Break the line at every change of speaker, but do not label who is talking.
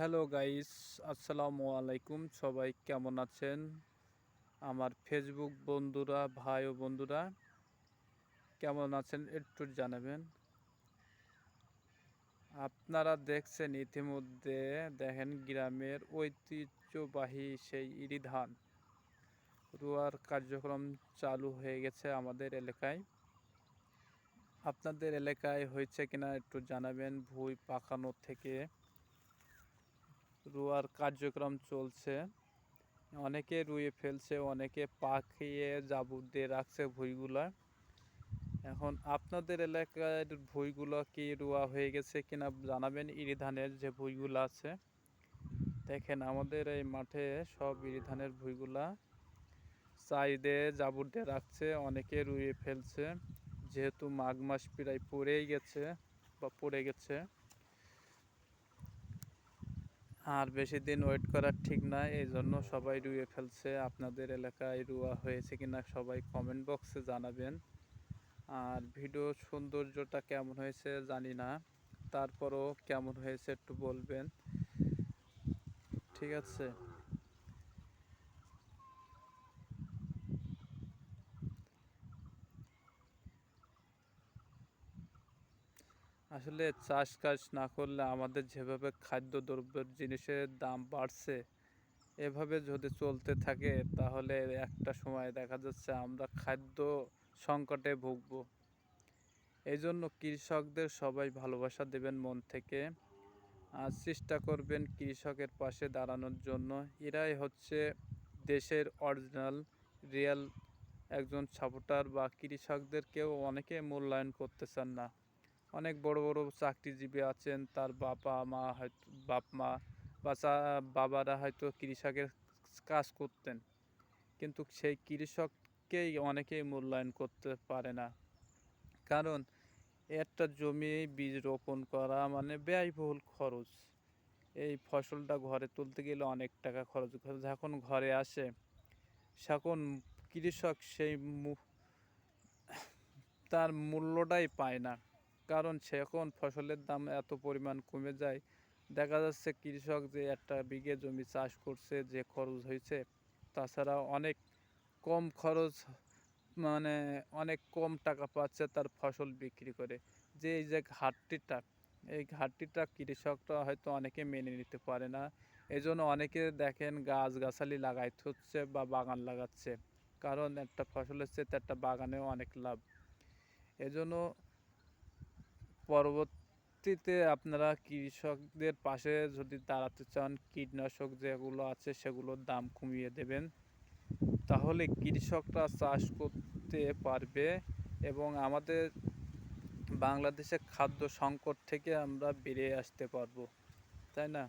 Hello guys আসসালামু আলাইকুম সবাই কেমন আছেন আমার ফেসবুক বন্ধুরা ভাই ও বন্ধুরা কেমন আছেন একটু জানাবেন আপনারা দেখছেন ইতিমধ্যে দেখেন গ্রামের ঐতিহ্যবাহী সেই ইরি ধান রোয়ার কার্যক্রম চালু হয়ে গেছে আমাদের এলাকায়। আপনাদের এলাকায় হয়েছে কিনা একটু জানাবেন। ভুই পাকানো থেকে রোয়ার কার্যক্রম চলছে। অনেকে রুয়ে ফেলছে, অনেকে পাখিয়ে জাবুর দিয়ে রাখছে ভুইগুলা। এখন আপনাদের এলাকার ভুইগুলো কি রোয়া হয়ে গেছে কিনা জানাবেন ইরি ধানের যে ভুইগুলো আছে। দেখেন, আমাদের এই মাঠে সব ইরি ধানের ভুইগুলা চাইদে জাবুর দিয়ে রাখছে, অনেকে রুয়ে ফেলছে। যেহেতু মাঘ মাস প্রায় পড়েই গেছে বা পড়ে গেছে। আর বেশি দিন ওয়েট করার ঠিক না এই জন্য সবাই রুয়ে ফেলছে। আপনাদের এলাকায় রুয়া হয়েছে কিনা সবাই কমেন্ট বক্সে জানাবেন। আর ভিডিও সৌন্দর্যটা কেমন হয়েছে জানি না, তারপরও কেমন হয়েছে একটু বলবেন। ঠিক আছে? আসলে চাষ কাজ না করলে আমাদের যেভাবে খাদ্য দ্রব্যের জিনিসের দাম বাড়ছে, এভাবে যদি চলতে থাকে তাহলে একটা সময় দেখা যাচ্ছে আমরা খাদ্য সংকটে ভুগব। এই জন্য কৃষকদের সবাই ভালোবাসা দেবেন মন থেকে। আর চেষ্টা করবেন কৃষকের পাশে দাঁড়ানোর জন্য। এরাই হচ্ছে দেশের অরিজিনাল, রিয়েল একজন সাপোর্টার বা কৃষকদেরকেও অনেকে মূল্যায়ন করতে চান না। অনেক বড় বড় চাকরিজীবী আছেন, তার বাবা মা হয়তো, বাপ মা বা বাবারা হয়তো কৃষকের কাজ করতেন। কিন্তু সেই কৃষককেই অনেকেই মূল্যায়ন করতে পারে না। কারণ একটা জমি বীজ রোপণ করা মানে ব্যয়বহুল খরচ। এই ফসলটা ঘরে তুলতে গেলে অনেক টাকা খরচ যখন ঘরে আসে। তখন কৃষক সেই তার মূল্যটাই পায় না। কারণ এখন ফসলের দাম এত পরিমাণ কমে যায়। দেখা যাচ্ছে কৃষক যে একটা বিঘে জমি চাষ করছে, যে খরচ হয়েছে, তাছাড়া অনেক কম খরচ মানে অনেক কম টাকা পাচ্ছে তার ফসল বিক্রি করে। যে এই যে ঘাটতিটা, এই ঘাটতিটা কৃষকরা হয়তো অনেকে মেনে নিতে পারে না। এই জন্য অনেকে দেখেন গাছ গাছালি লাগাইতে হচ্ছে বা বাগান লাগাচ্ছে, কারণ একটা ফসলের চেয়ে একটা বাগানেও অনেক লাভ। এজন্য পরবর্তীতে আপনারা কৃষকদের পাশে যদি দাঁড়াতে চান, কীটনাশক যেগুলো আছে সেগুলোর দাম কমিয়ে দেবেন। তাহলে কৃষকরা চাষ করতে পারবে এবং আমাদের বাংলাদেশে খাদ্য সংকট থেকে আমরা বেরিয়ে আসতে পারব। তাই না?